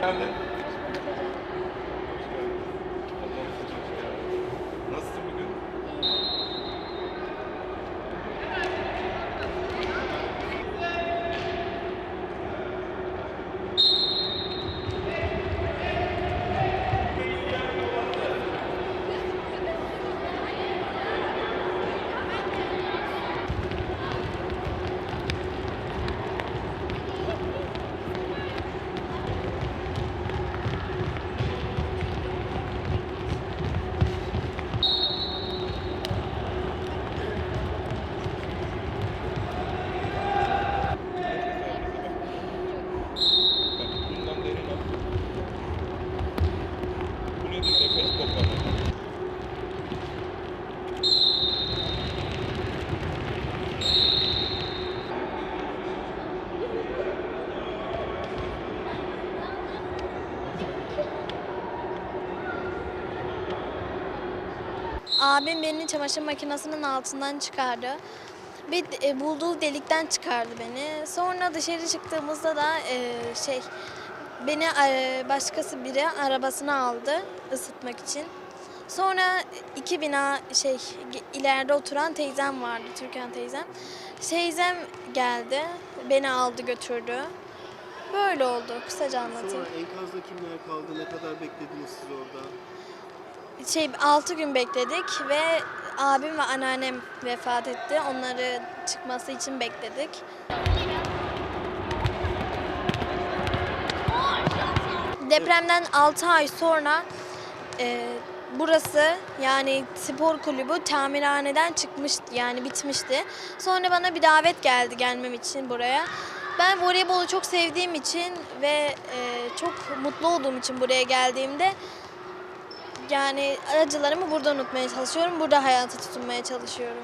Come Abim beni çamaşır makinesinin altından çıkardı. Bir e, bulduğu delikten çıkardı beni. Sonra dışarı çıktığımızda da e, şey beni e, başkası biri arabasına aldı ısıtmak için. Sonra iki bina şey ileride oturan teyzem vardı Türkan teyzem. Teyzem geldi beni aldı götürdü. Böyle oldu kısaca anlatayım. Sonra enkazda kimler kaldı? Ne kadar beklediniz siz orada? Şey 6 gün bekledik ve abim ve anneannem vefat etti. Onları çıkması için bekledik. Depremden 6 ay sonra e, burası yani spor kulübü tamirhaneden çıkmıştı yani bitmişti. Sonra bana bir davet geldi gelmem için buraya. Ben voleybolu çok sevdiğim için ve e, çok mutlu olduğum için buraya geldiğimde yani acılarımı burada unutmaya çalışıyorum. Burada hayata tutunmaya çalışıyorum.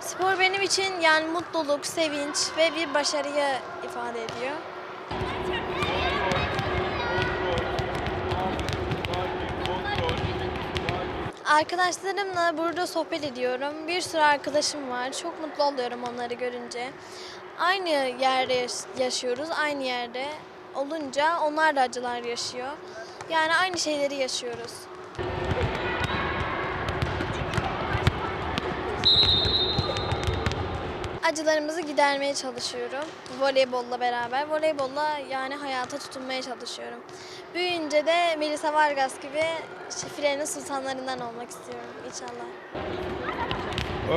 Spor benim için yani mutluluk, sevinç ve bir başarıyı ifade ediyor. Arkadaşlarımla burada sohbet ediyorum. Bir sürü arkadaşım var. Çok mutlu oluyorum onları görünce. Aynı yerde yaş- yaşıyoruz, aynı yerde olunca onlar da acılar yaşıyor. Yani aynı şeyleri yaşıyoruz. Acılarımızı gidermeye çalışıyorum. Voleybolla beraber. Voleybolla yani hayata tutunmaya çalışıyorum. Büyüyünce de Melisa Vargas gibi filenin sultanlarından olmak istiyorum inşallah.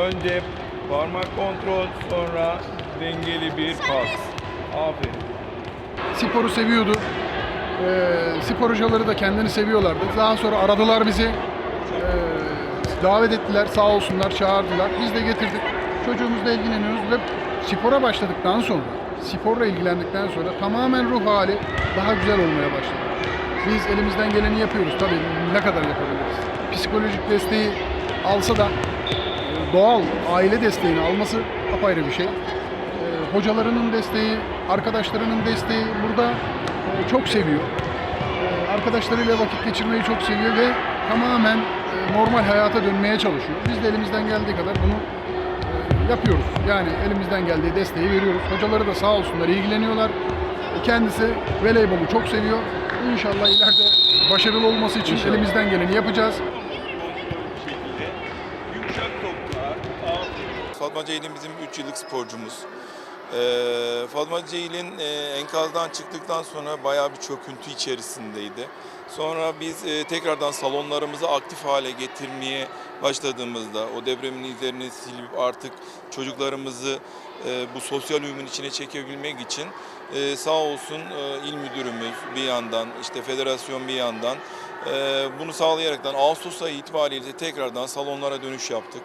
Önce parmak kontrol, sonra dengeli bir pas. Aferin. sporu seviyordu. Ee, spor hocaları da kendini seviyorlardı. Daha sonra aradılar bizi. Davet ettiler sağ olsunlar çağırdılar. Biz de getirdik. Çocuğumuzla ilgileniyoruz ve spora başladıktan sonra, sporla ilgilendikten sonra tamamen ruh hali daha güzel olmaya başladı. Biz elimizden geleni yapıyoruz tabii ne kadar yapabiliriz. Psikolojik desteği alsa da doğal aile desteğini alması apayrı bir şey. Ee, hocalarının desteği, arkadaşlarının desteği burada e, çok seviyor. Ee, arkadaşlarıyla vakit geçirmeyi çok seviyor ve tamamen normal hayata dönmeye çalışıyor. Biz de elimizden geldiği kadar bunu e, yapıyoruz. Yani elimizden geldiği desteği veriyoruz. Hocaları da sağ olsunlar ilgileniyorlar. Kendisi voleybolu çok seviyor. İnşallah ileride başarılı olması için elimizden geleni yapacağız. Fatma Ceylin bizim 3 yıllık sporcumuz. Ee, Fatma Ceylin e, enkazdan çıktıktan sonra bayağı bir çöküntü içerisindeydi. Sonra biz e, tekrardan salonlarımızı aktif hale getirmeye başladığımızda o depremin izlerini silip artık çocuklarımızı e, bu sosyal uyumun içine çekebilmek için e, sağ olsun e, il müdürümüz bir yandan işte federasyon bir yandan e, bunu sağlayaraktan Ağustos ayı itibariyle tekrardan salonlara dönüş yaptık.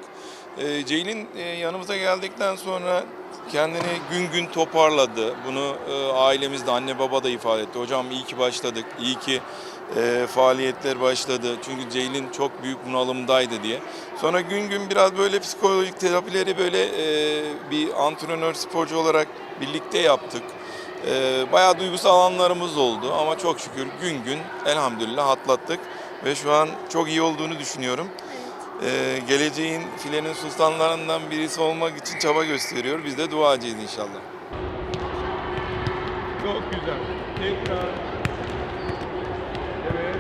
E, Ceylin e, yanımıza geldikten sonra kendini gün gün toparladı. Bunu e, ailemizde anne baba da ifade etti. Hocam iyi ki başladık, iyi ki e, faaliyetler başladı. Çünkü Ceylin çok büyük bunalımdaydı diye. Sonra gün gün biraz böyle psikolojik terapileri böyle bir antrenör sporcu olarak birlikte yaptık. E, bayağı duygusal anlarımız oldu ama çok şükür gün gün elhamdülillah atlattık. Ve şu an çok iyi olduğunu düşünüyorum. Ee, geleceğin filenin sultanlarından birisi olmak için çaba gösteriyor. Biz de duacıyız inşallah. Çok güzel. Tekrar. Evet.